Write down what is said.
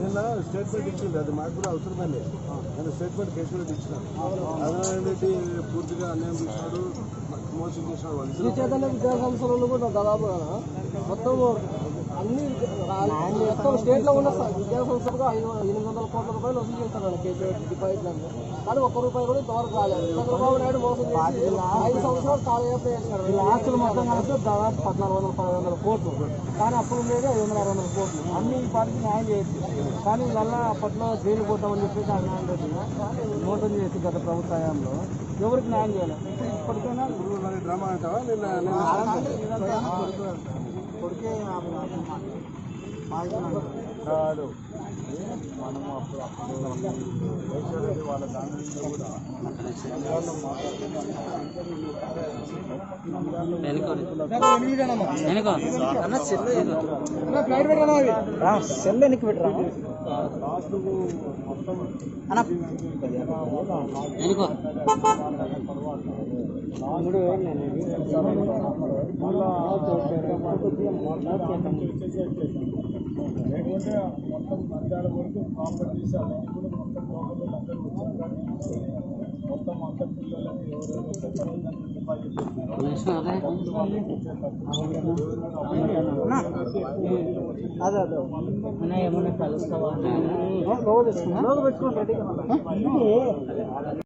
నిన్న స్టేట్మెంట్ ఇచ్చింది అది మాకు కూడా అవసరమే నేను స్టేట్మెంట్ కేసు కూడా ఇచ్చినాను నారాయణ రెడ్డి పూర్తిగా అన్యాయం చేసినాడు మోసం చేసినాడు వాళ్ళు విద్యా సంస్థలలో కూడా దాదాపు మొత్తం అన్ని మొత్తం స్టేట్లో ఉన్న విద్యా సంస్థలకు ఐదు ఎనిమిది వందల కోట్ల రూపాయలు వసూలు చేస్తాడు కేసీఆర్ డిపాజిట్ కానీ ఒక్క రూపాయి కూడా ఇంతవరకు రాలేదు. చంద్రబాబు నాయుడు మోసం చేసి ఐదు సంవత్సరాలు కాలయాత్ర చేసినాడు ఈ ఆస్తులు మొత్తం కలిసి దాదాపు పద్నాలుగు వందల పదహారు వందల కోట్లు. కానీ అప్పుడు ఉండేది ఐదు వందల అరవై వందల కోట్లు. అన్ని ఈ పార్టీకి న్యాయం చేయొచ్చు. కానీ వీళ్ళ అప్పట్లో జైలు పోతామని చెప్పేసి ఆయన న్యాయం చేసిన మోసం చేసి గత ప్రభుత్వ హయాంలో ఎవరికి న్యాయం ఇప్పుడు ఇప్పటికైనా డ్రామా అంటావా? కొడుకే కాదు. మనము అప్పుడు అప్పుడు వైశ్వరెడ్డి వాళ్ళ దాని నుంచి కూడా సెల్ వెనక్కి పెట్టరా? లాస్ట్కు మొత్తం మూడు వేలు లేకుంటే మొత్తం మధ్యాహ్న వరకు మొత్తం లోకల్ అందరూ వచ్చారు కానీ మొత్తం అంత పిల్లలని ఎవరెవరు చచ్చిపోయిందని డిపాజిట్ అదే అదే.